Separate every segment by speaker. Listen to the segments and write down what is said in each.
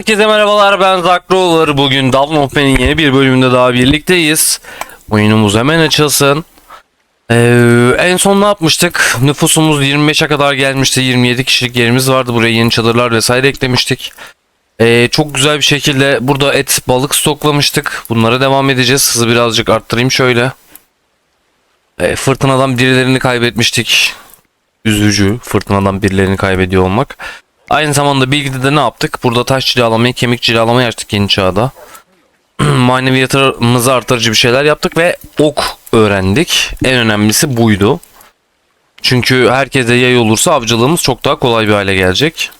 Speaker 1: Herkese merhabalar ben Zack. Bugün Dawn of Man'in yeni bir bölümünde daha birlikteyiz. Oyunumuz hemen açılsın. Ee, en son ne yapmıştık? Nüfusumuz 25'e kadar gelmişti. 27 kişilik yerimiz vardı. Buraya yeni çadırlar vesaire eklemiştik. Ee, çok güzel bir şekilde burada et, balık stoklamıştık. Bunlara devam edeceğiz. Hızı birazcık arttırayım şöyle. Ee, fırtınadan birilerini kaybetmiştik. Üzücü fırtınadan birilerini kaybediyor olmak. Aynı zamanda bilgide de ne yaptık? Burada taş cilalamayı, kemik cilalamayı açtık yeni çağda. Maneviyatımızı artırıcı bir şeyler yaptık ve ok öğrendik. En önemlisi buydu. Çünkü herkese yay olursa avcılığımız çok daha kolay bir hale gelecek.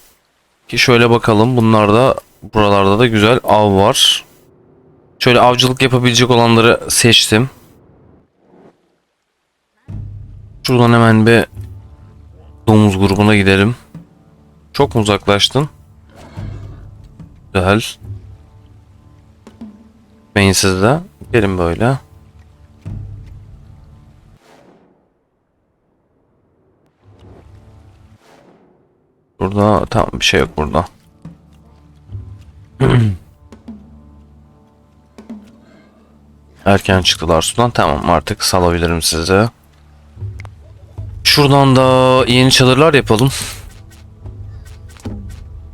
Speaker 1: Ki şöyle bakalım bunlarda buralarda da güzel av var. Şöyle avcılık yapabilecek olanları seçtim. Şuradan hemen bir domuz grubuna gidelim. Çok uzaklaştın? Güzel. Beyinsiz de. Gelin böyle. Burada tamam bir şey yok burada. Erken çıktılar sudan. Tamam artık salabilirim size. Şuradan da yeni çadırlar yapalım.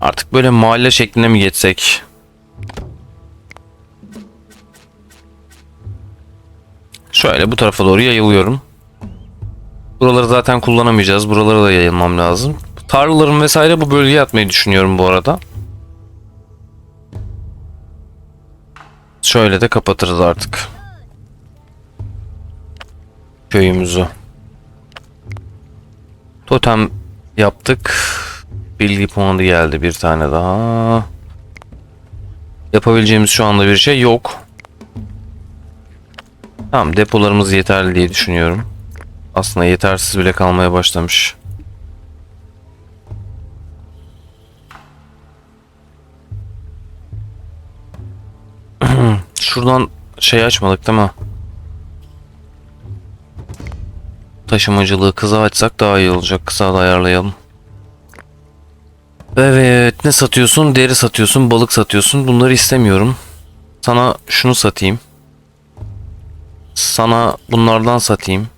Speaker 1: Artık böyle mahalle şeklinde mi geçsek? Şöyle bu tarafa doğru yayılıyorum. Buraları zaten kullanamayacağız. Buralara da yayılmam lazım. Tarlalarım vesaire bu bölgeye atmayı düşünüyorum bu arada. Şöyle de kapatırız artık. Köyümüzü. Totem yaptık. Bilgi puanı geldi bir tane daha. Yapabileceğimiz şu anda bir şey yok. Tamam depolarımız yeterli diye düşünüyorum. Aslında yetersiz bile kalmaya başlamış. Şuradan şey açmadık değil mi? Taşımacılığı kıza açsak daha iyi olacak. Kısa da ayarlayalım. Evet ne satıyorsun? Deri satıyorsun, balık satıyorsun. Bunları istemiyorum. Sana şunu satayım. Sana bunlardan satayım.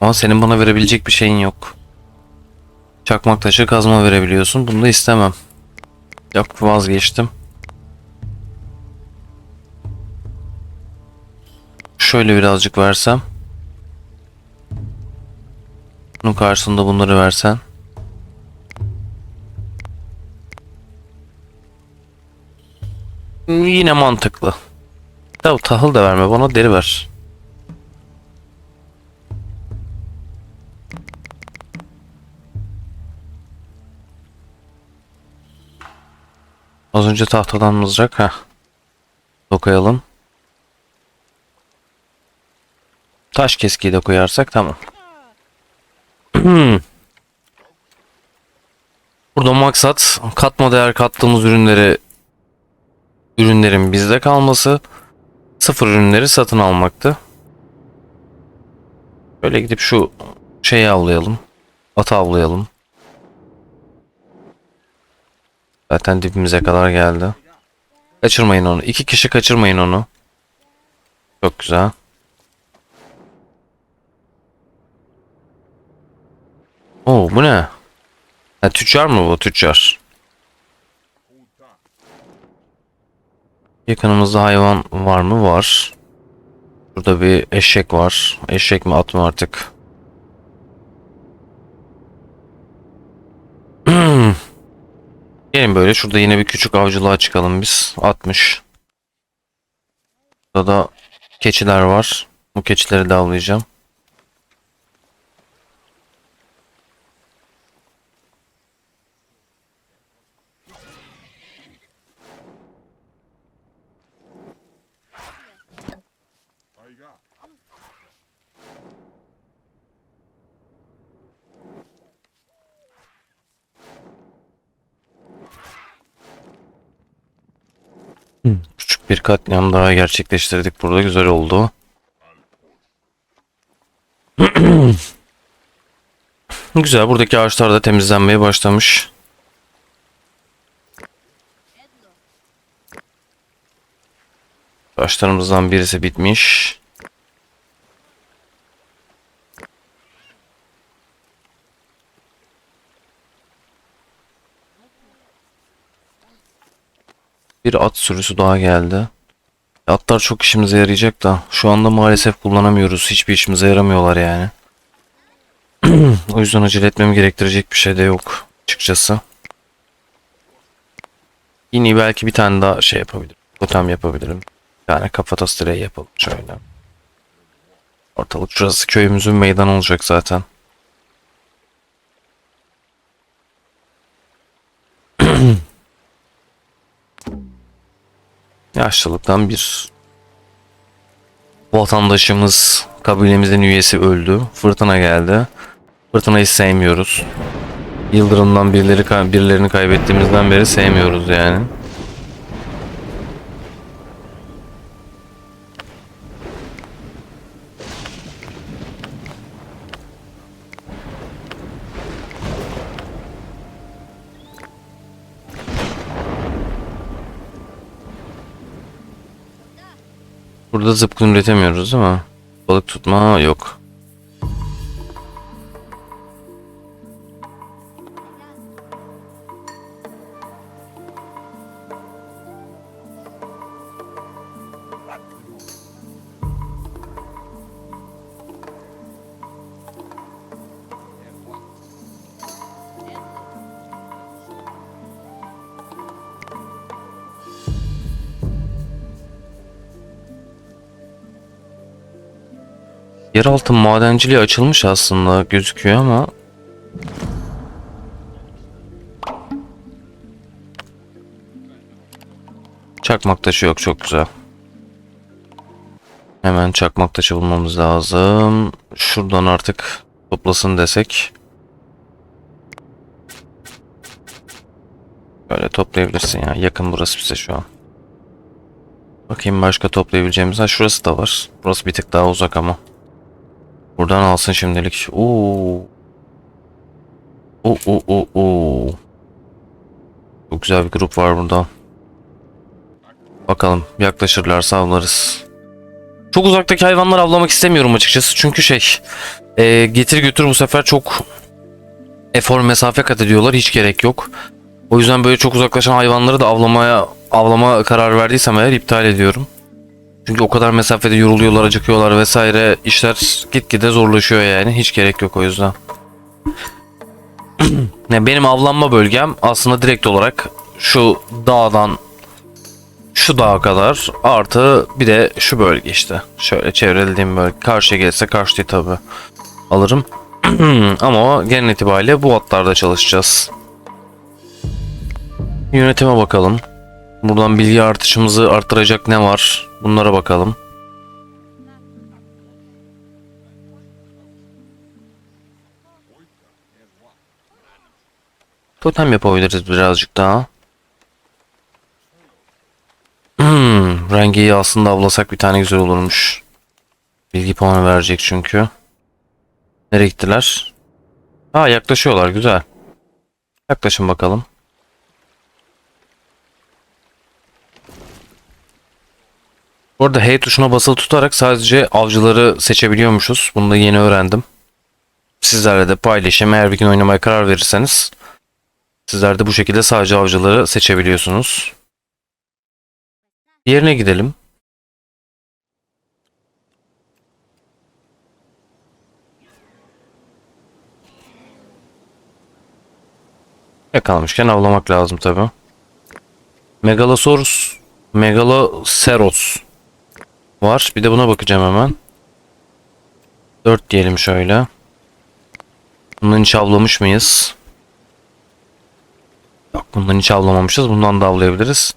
Speaker 1: Ama senin bana verebilecek bir şeyin yok. Çakmak taşı kazma verebiliyorsun. Bunu da istemem. Yok vazgeçtim. Şöyle birazcık versem. Bunun karşısında bunları versen. Yine mantıklı. Ya tahıl da verme bana deri ver. Az önce tahtadan mızrak. Heh. Dokayalım. Taş keskiyi de koyarsak tamam. Burada maksat katma değer kattığımız ürünleri ürünlerin bizde kalması sıfır ürünleri satın almaktı. Böyle gidip şu şeyi avlayalım. Atı avlayalım. Zaten dibimize kadar geldi. Kaçırmayın onu. İki kişi kaçırmayın onu. Çok güzel. Oo bu ne? Ha, tüccar mı bu? Tüccar. Yakınımızda hayvan var mı? Var. Burada bir eşek var. Eşek mi at mı artık? Gelin böyle şurada yine bir küçük avcılığa çıkalım biz. 60. Burada da keçiler var. Bu keçileri de avlayacağım. Küçük bir katliam daha gerçekleştirdik burada. Güzel oldu. Güzel. Buradaki ağaçlar da temizlenmeye başlamış. Ağaçlarımızdan birisi bitmiş. Bir at sürüsü daha geldi. Atlar çok işimize yarayacak da şu anda maalesef kullanamıyoruz. Hiçbir işimize yaramıyorlar yani. o yüzden acele etmemi gerektirecek bir şey de yok açıkçası. Yine belki bir tane daha şey yapabilirim. Totem yapabilirim. Tane kafatası direği yapalım şöyle. Ortalık şurası köyümüzün meydanı olacak zaten. Yaşlılıktan bir vatandaşımız, kabilemizin üyesi öldü. Fırtına geldi. Fırtınayı sevmiyoruz. Yıldırımdan birileri birilerini kaybettiğimizden beri sevmiyoruz yani. Burada zıpkın üretemiyoruz mi? Balık tutma yok. Yeraltı madenciliği açılmış aslında gözüküyor ama Çakmak taşı yok çok güzel. Hemen çakmak taşı bulmamız lazım. Şuradan artık toplasın desek. Böyle toplayabilirsin ya. Yakın burası bize şu an. Bakayım başka toplayabileceğimiz. Ha şurası da var. Burası bir tık daha uzak ama. Buradan alsın şimdilik. Oo. Oo oo oo oo. Çok güzel bir grup var burada. Bakalım yaklaşırlarsa avlarız. Çok uzaktaki hayvanları avlamak istemiyorum açıkçası. Çünkü şey e, getir götür bu sefer çok efor mesafe kat ediyorlar. Hiç gerek yok. O yüzden böyle çok uzaklaşan hayvanları da avlamaya avlama karar verdiysem eğer iptal ediyorum. Çünkü o kadar mesafede yoruluyorlar, acıkıyorlar vesaire. İşler gitgide zorlaşıyor yani. Hiç gerek yok o yüzden. Yani benim avlanma bölgem aslında direkt olarak şu dağdan şu dağa kadar artı bir de şu bölge işte. Şöyle çevrelediğim bölge. Karşıya gelirse karşıyı tabi alırım. Ama genel itibariyle bu atlarda çalışacağız. Yönetime bakalım. Buradan bilgi artışımızı arttıracak ne var? Bunlara bakalım. Totem yapabiliriz birazcık daha. Hmm, rengeyi aslında avlasak bir tane güzel olurmuş. Bilgi puanı verecek çünkü. Nereye gittiler? Ha yaklaşıyorlar güzel. Yaklaşın bakalım. Bu arada H tuşuna basılı tutarak sadece avcıları seçebiliyormuşuz. Bunu da yeni öğrendim. Sizlerle de paylaşayım. Eğer bir gün oynamaya karar verirseniz sizler de bu şekilde sadece avcıları seçebiliyorsunuz. Diğerine gidelim. Yakalamışken avlamak lazım tabi. Megalosaurus, Megaloceros var. Bir de buna bakacağım hemen. 4 diyelim şöyle. Bundan hiç avlamış mıyız? Yok bundan hiç avlamamışız. Bundan da avlayabiliriz.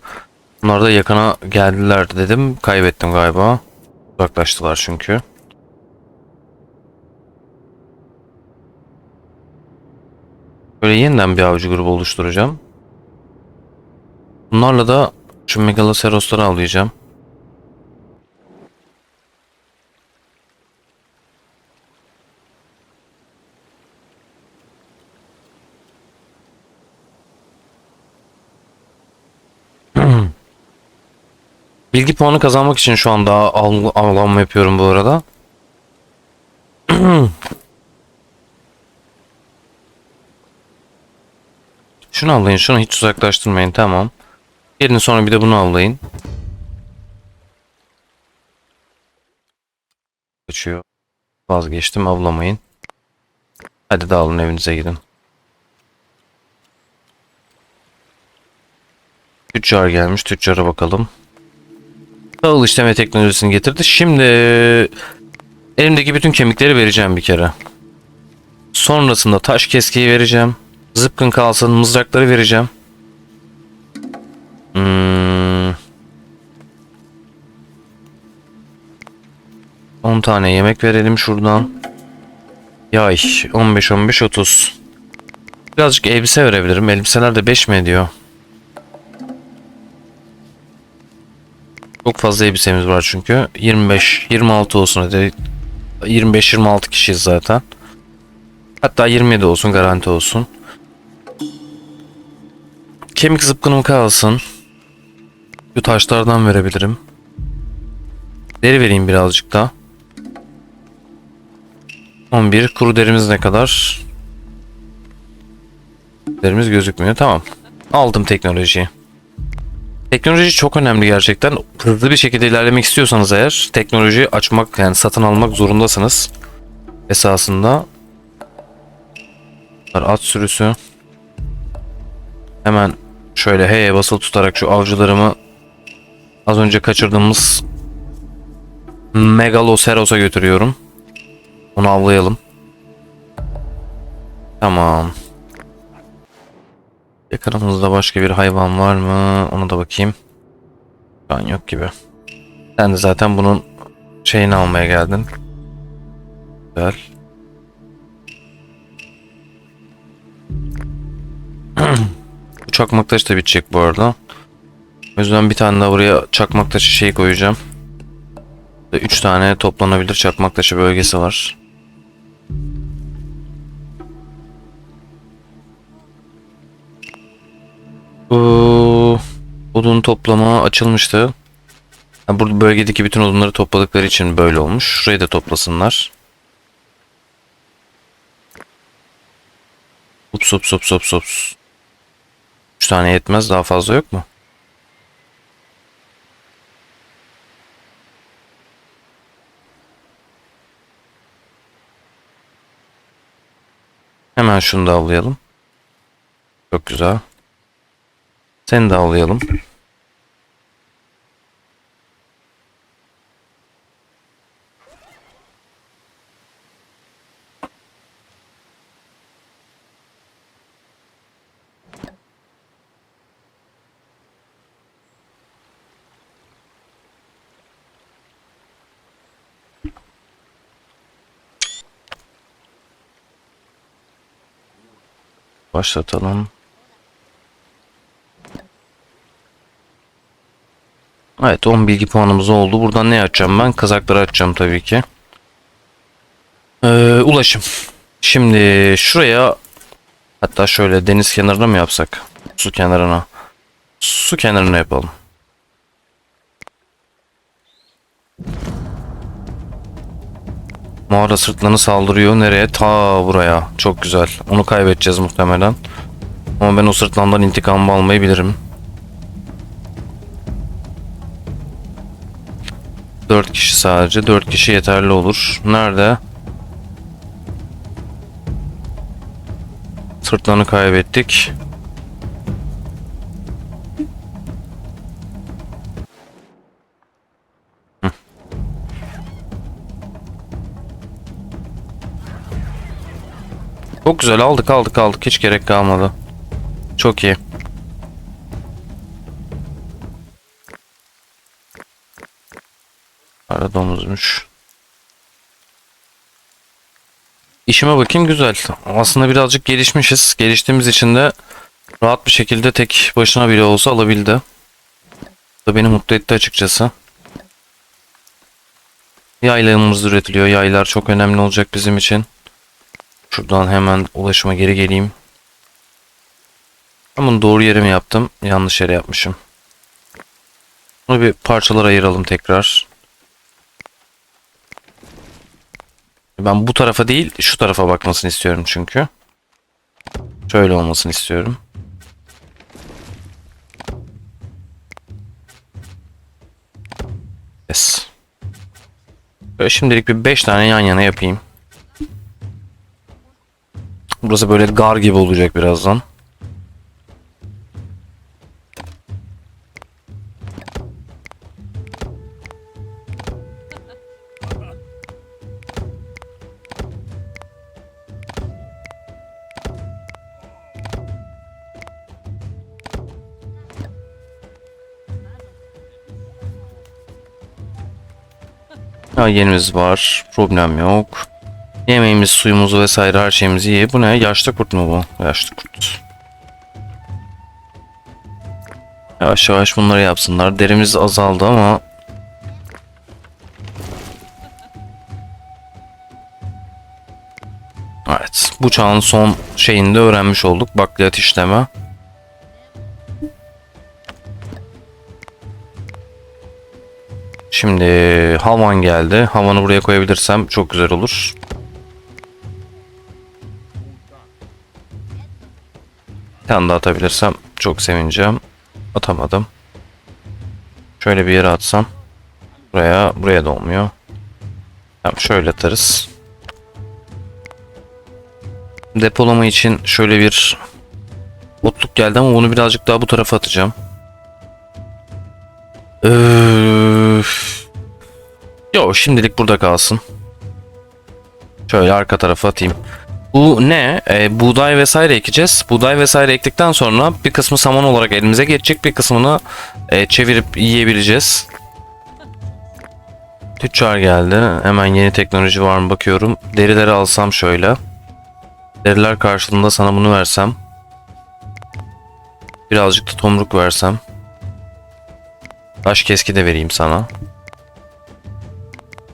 Speaker 1: Bunlar da yakına geldiler dedim. Kaybettim galiba. Uzaklaştılar çünkü. Böyle yeniden bir avcı grubu oluşturacağım. Bunlarla da şu Megaloceros'ları avlayacağım. Bilgi puanı kazanmak için şu anda av, avlanma yapıyorum bu arada. Şunu avlayın, şunu hiç uzaklaştırmayın. Tamam. Gelin sonra bir de bunu avlayın. Kaçıyor. Vazgeçtim avlamayın. Hadi dağılın evinize gidin. Tüccar gelmiş. Tüccara bakalım. Tahıl işleme teknolojisini getirdi. Şimdi elimdeki bütün kemikleri vereceğim bir kere. Sonrasında taş keskiyi vereceğim. Zıpkın kalsın mızrakları vereceğim. Hmm. 10 tane yemek verelim şuradan. Yay 15 15 30. Birazcık elbise verebilirim. Elbiseler de 5 mi ediyor? Çok fazla elbisemiz var çünkü. 25 26 olsun hadi. 25 26 kişiyiz zaten. Hatta 27 olsun garanti olsun. Kemik zıpkınım kalsın. Şu taşlardan verebilirim. Deri vereyim birazcık daha. 11 kuru derimiz ne kadar? Derimiz gözükmüyor. Tamam. Aldım teknolojiyi. Teknoloji çok önemli gerçekten. Hızlı bir şekilde ilerlemek istiyorsanız eğer teknolojiyi açmak yani satın almak zorundasınız. Esasında at sürüsü hemen şöyle H'ye basılı tutarak şu avcılarımı az önce kaçırdığımız Megaloceros'a götürüyorum. Onu avlayalım. Tamam. Yakınımızda başka bir hayvan var mı? Ona da bakayım. Şu an yok gibi. Sen de zaten bunun şeyini almaya geldin. Güzel. bu çakmak taşı da bitecek bu arada. O yüzden bir tane daha buraya çakmak taşı şey koyacağım. 3 tane toplanabilir çakmak taşı bölgesi var. Odun toplama açılmıştı. Ha, burada bölgedeki bütün odunları topladıkları için böyle olmuş. Şurayı da toplasınlar. Ups ups ups ups ups. 3 tane yetmez daha fazla yok mu? Hemen şunu da avlayalım. Çok güzel. Seni de avlayalım. Başlatalım. Evet 10 bilgi puanımız oldu. Buradan ne açacağım ben? Kazakları açacağım tabii ki. Ee, ulaşım. Şimdi şuraya hatta şöyle deniz kenarına mı yapsak? Su kenarına. Su kenarına yapalım. Mağara sırtlanı saldırıyor. Nereye? Ta buraya. Çok güzel. Onu kaybedeceğiz muhtemelen. Ama ben o sırtlandan intikamımı almayı bilirim. 4 kişi sadece. 4 kişi yeterli olur. Nerede? Sırtlanı kaybettik. Güzel aldık aldık aldık hiç gerek kalmadı. Çok iyi. Ara domuzmuş. İşime bakayım güzel. Aslında birazcık gelişmişiz. Geliştiğimiz için de rahat bir şekilde tek başına bile olsa alabildi. Bu da beni mutlu etti açıkçası. Yaylarımız üretiliyor. Yaylar çok önemli olacak bizim için. Şuradan hemen ulaşıma geri geleyim. Bunu doğru yere mi yaptım? Yanlış yere yapmışım. Bunu bir parçalara ayıralım tekrar. Ben bu tarafa değil şu tarafa bakmasını istiyorum çünkü. Şöyle olmasını istiyorum. Yes. Böyle şimdilik bir 5 tane yan yana yapayım. Burası böyle gar gibi olacak birazdan. Yenimiz var. Problem yok. Yemeğimiz, suyumuzu vesaire her şeyimizi iyi. Bu ne? Yaşlı kurt mu bu? Yaşlı kurt. Yavaş yavaş bunları yapsınlar. Derimiz azaldı ama Evet. Bu çağın son şeyini de öğrenmiş olduk. Bakliyat işleme. Şimdi havan geldi. Havanı buraya koyabilirsem çok güzel olur. Tane daha atabilirsem çok sevineceğim. Atamadım. Şöyle bir yere atsam. Buraya, buraya da olmuyor. Tamam şöyle atarız. Depolama için şöyle bir botluk geldi ama bunu birazcık daha bu tarafa atacağım. Öf. Yo şimdilik burada kalsın. Şöyle arka tarafa atayım. Bu ne? Ee, buğday vesaire ekeceğiz. Buğday vesaire ektikten sonra bir kısmı saman olarak elimize geçecek. Bir kısmını e, çevirip yiyebileceğiz. Tüccar geldi. Hemen yeni teknoloji var mı bakıyorum. Derileri alsam şöyle. Deriler karşılığında sana bunu versem. Birazcık da tomruk versem. Taş keski de vereyim sana.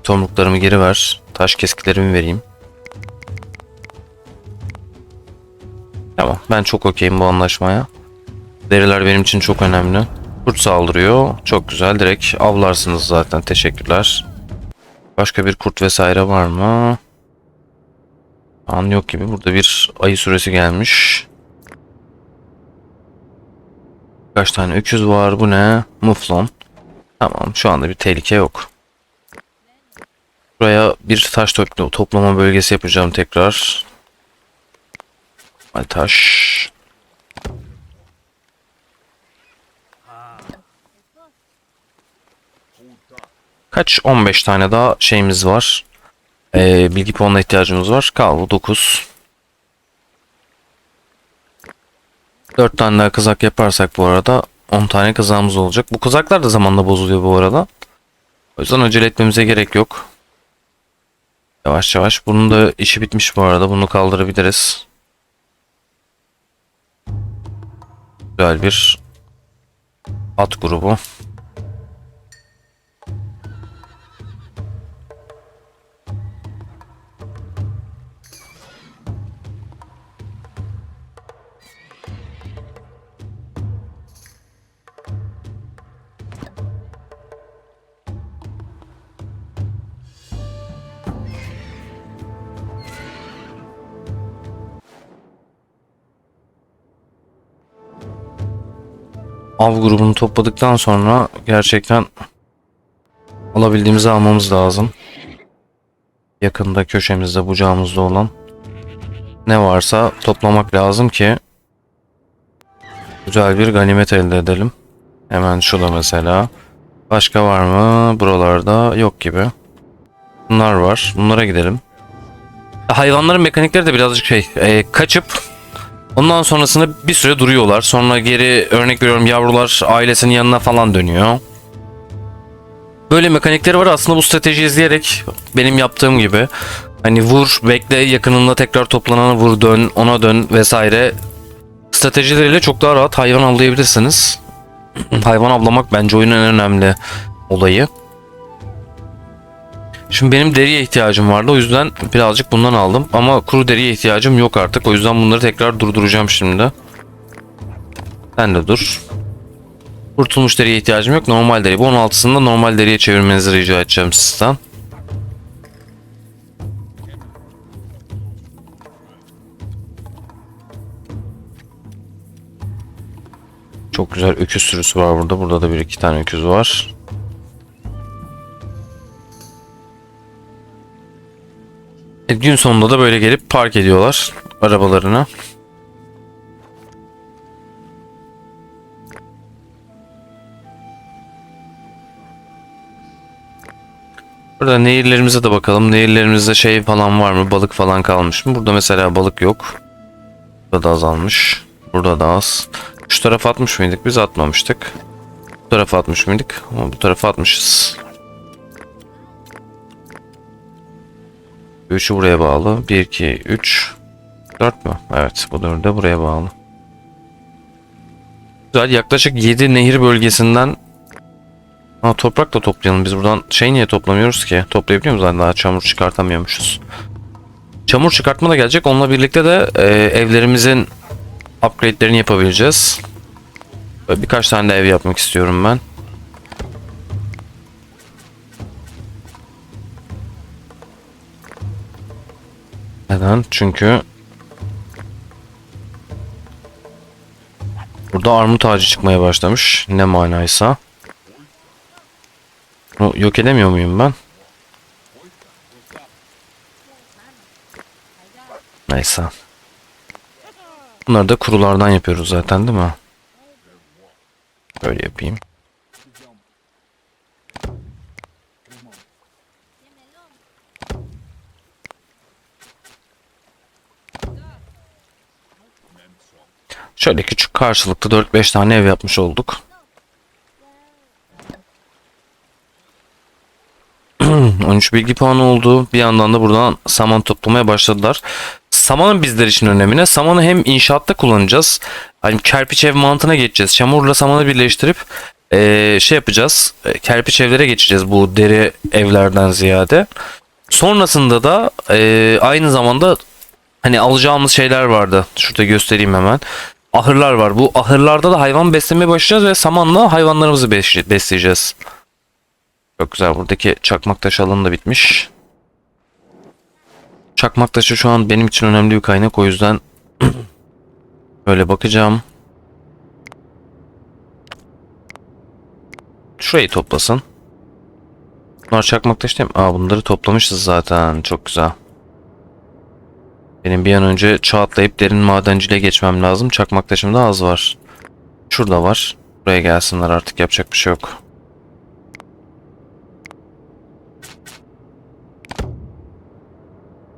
Speaker 1: Tomruklarımı geri ver. Taş keskilerimi vereyim. Tamam ben çok okeyim bu anlaşmaya. Deriler benim için çok önemli. Kurt saldırıyor. Çok güzel. Direkt avlarsınız zaten. Teşekkürler. Başka bir kurt vesaire var mı? An yok gibi. Burada bir ayı süresi gelmiş. Kaç tane öküz var? Bu ne? Muflon. Tamam şu anda bir tehlike yok. Buraya bir taş topla- toplama bölgesi yapacağım tekrar. Ay taş. Kaç? 15 tane daha şeyimiz var. Ee, bilgi puanına ihtiyacımız var. Kaldı 9. 4 tane daha kızak yaparsak bu arada 10 tane kızağımız olacak. Bu kızaklar da zamanla bozuluyor bu arada. O yüzden acele etmemize gerek yok. Yavaş yavaş. Bunun da işi bitmiş bu arada. Bunu kaldırabiliriz. Güzel bir at grubu. Av grubunu topladıktan sonra gerçekten alabildiğimizi almamız lazım. Yakında köşemizde bucağımızda olan ne varsa toplamak lazım ki güzel bir ganimet elde edelim. Hemen şurada mesela. Başka var mı? Buralarda yok gibi. Bunlar var. Bunlara gidelim. Hayvanların mekanikleri de birazcık şey. e, kaçıp Ondan sonrasında bir süre duruyorlar. Sonra geri örnek veriyorum yavrular ailesinin yanına falan dönüyor. Böyle mekanikleri var aslında bu strateji izleyerek benim yaptığım gibi hani vur bekle yakınında tekrar toplananı vur dön ona dön vesaire stratejileriyle çok daha rahat hayvan avlayabilirsiniz. hayvan avlamak bence oyunun en önemli olayı. Şimdi benim deriye ihtiyacım vardı o yüzden birazcık bundan aldım ama kuru deriye ihtiyacım yok artık o yüzden bunları tekrar durduracağım şimdi. Sen de dur. Kurtulmuş deriye ihtiyacım yok. Normal deri. Bu 16'sını normal deriye çevirmenizi rica edeceğim sizden. Çok güzel öküz sürüsü var burada. Burada da bir iki tane öküz var. E, gün sonunda da böyle gelip park ediyorlar arabalarını. Burada nehirlerimize de bakalım. Nehirlerimizde şey falan var mı? Balık falan kalmış mı? Burada mesela balık yok. Burada da azalmış. Burada da az. Şu tarafa atmış mıydık? Biz atmamıştık. Bu tarafa atmış mıydık? Ama bu tarafa atmışız. 3'ü buraya bağlı. 1, 2, 3, 4 mü? Evet bu 4 de buraya bağlı. Güzel yaklaşık 7 nehir bölgesinden Ha, toprak da toplayalım. Biz buradan şey niye toplamıyoruz ki? Toplayabiliyor muyuz? Daha çamur çıkartamıyormuşuz. Çamur çıkartma da gelecek. Onunla birlikte de e, evlerimizin upgrade'lerini yapabileceğiz. Böyle birkaç tane de ev yapmak istiyorum ben. Neden? Çünkü burada armut ağacı çıkmaya başlamış. Ne manaysa. Bunu yok edemiyor muyum ben? Neyse. Bunları da kurulardan yapıyoruz zaten değil mi? Böyle yapayım. Şöyle küçük karşılıklı 4-5 tane ev yapmış olduk. 13 bilgi puanı oldu. Bir yandan da buradan saman toplamaya başladılar. Samanın bizler için önemine. Samanı hem inşaatta kullanacağız. Hani kerpiç ev mantığına geçeceğiz. Çamurla samanı birleştirip eee, şey yapacağız. E, kerpiç evlere geçeceğiz bu deri evlerden ziyade. Sonrasında da eee, aynı zamanda hani alacağımız şeyler vardı. Şurada göstereyim hemen. Ahırlar var. Bu ahırlarda da hayvan beslemeye başlayacağız ve samanla hayvanlarımızı besleyeceğiz. Çok güzel. Buradaki çakmak taşı alanı da bitmiş. Çakmak taşı şu an benim için önemli bir kaynak. O yüzden böyle bakacağım. Şurayı toplasın. Bunlar çakmak taşı değil mi? Aa bunları toplamışız zaten. Çok güzel. Benim bir an önce çağ atlayıp derin madenciliğe geçmem lazım. Çakmak taşım da az var. Şurada var. Buraya gelsinler artık yapacak bir şey yok.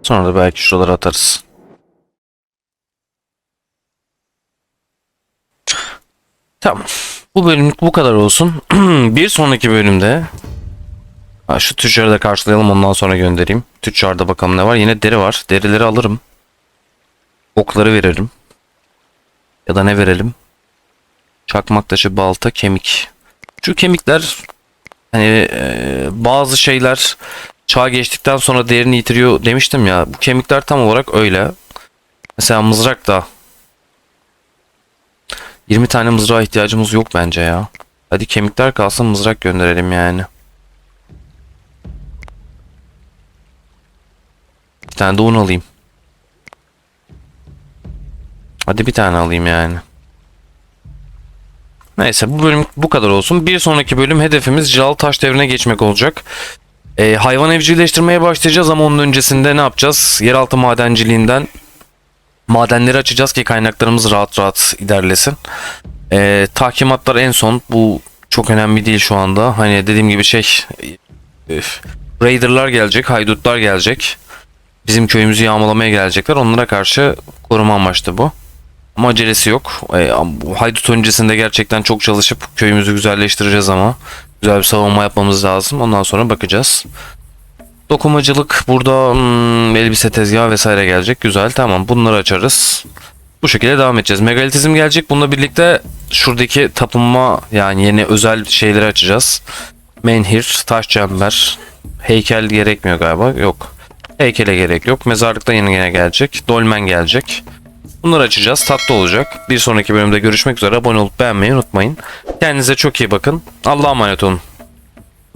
Speaker 1: Sonra da belki şuralara atarız. Tamam. Bu bölümlük bu kadar olsun. bir sonraki bölümde şu tüccarı da karşılayalım ondan sonra göndereyim. Tüccarda bakalım ne var. Yine deri var. Derileri alırım. Okları veririm. Ya da ne verelim? Çakmak taşı, balta, kemik. Şu kemikler hani e, bazı şeyler çağ geçtikten sonra değerini yitiriyor demiştim ya. Bu kemikler tam olarak öyle. Mesela mızrak da 20 tane mızrağa ihtiyacımız yok bence ya. Hadi kemikler kalsın mızrak gönderelim yani. Bir tane de un alayım. Hadi bir tane alayım yani. Neyse bu bölüm bu kadar olsun. Bir sonraki bölüm hedefimiz Jal Taş devrine geçmek olacak. Ee, hayvan evcilleştirmeye başlayacağız ama onun öncesinde ne yapacağız? Yeraltı madenciliğinden madenleri açacağız ki kaynaklarımız rahat rahat ilerlesin. Ee, tahkimatlar en son. Bu çok önemli değil şu anda. Hani dediğim gibi şey üf, Raider'lar gelecek, haydutlar gelecek. Bizim köyümüzü yağmalamaya gelecekler. Onlara karşı koruma amaçlı bu. Acelesi yok. Bu haydut öncesinde gerçekten çok çalışıp köyümüzü güzelleştireceğiz ama. Güzel bir savunma yapmamız lazım. Ondan sonra bakacağız. Dokumacılık burada hmm, elbise tezgahı vesaire gelecek. Güzel tamam bunları açarız. Bu şekilde devam edeceğiz. Megalitizm gelecek. Bununla birlikte şuradaki tapınma yani yeni özel şeyleri açacağız. Menhir, taş çember, heykel gerekmiyor galiba. Yok. Heykele gerek yok. Mezarlıkta yeni gene gelecek. Dolmen gelecek. Bunları açacağız. Tatlı olacak. Bir sonraki bölümde görüşmek üzere. Abone olup beğenmeyi unutmayın. Kendinize çok iyi bakın. Allah'a emanet olun.